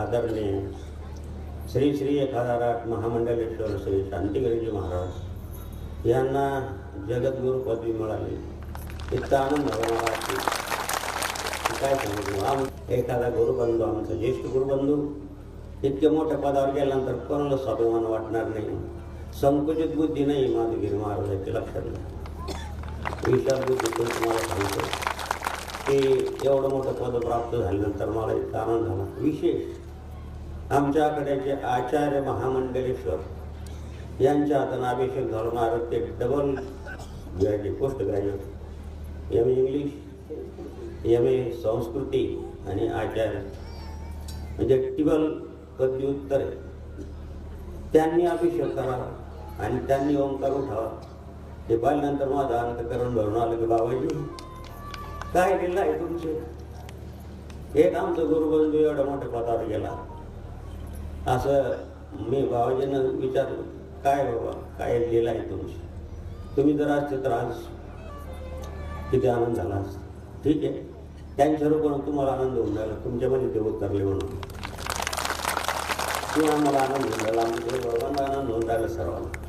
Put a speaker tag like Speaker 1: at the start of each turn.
Speaker 1: आदरणीय श्री श्री आठ महामंडलेश्वर श्री शांतिगिरीजी महाराज यांना जगद्गुरू पदवी मिळाली. इतका आनंद मला काय सांगू? आम एखादा गुरुबंधू, आमचा ज्येष्ठ गुरुबंधू इतक्या मोठ्या पदावर गेल्यानंतर कोणाला स्वाभिमान वाटणार नाही? संकुचित बुद्धी नाही माधुगिरी महाराजाची लक्षात नाही विशाल बुद्धी तुम्हाला सांगतो. की एवढं मोठं पद प्राप्त झाल्यानंतर मला इतका आनंद झाला. विशेष आमच्याकडे जे आचार्य महामंडलेश्वर यांच्या हातानं अभिषेक ते double graduate post graduate M A English M A संस्कृती आणि आचार्य. म्हणजे टिबल पदव्युत्तर त्यांनी अभिषेक करावा आणि त्यांनी ओंकार उठावा. ते पाहिल्यानंतर माझा अंतकरण भरून आलं की बाबाजी काय केलं आहे तुमचे? एक आमचं गुरुबंधू एवढा मोठ्या पदावर गेला असं मी बाबाजीनं विचारलं काय बाबा काय लिहिलं आहे तुमची? तुम्ही जर असते तर आज किती आनंद झाला असतो. ठीक आहे. त्यांच्या रूपानं तुम्हाला आनंद होऊन राहिला. तुमच्यामध्ये ते उतरले म्हणून. किंवा आम्हाला आनंद होऊन जायला आमच्या बरोबर आनंद होऊन राहिला सर्वांना.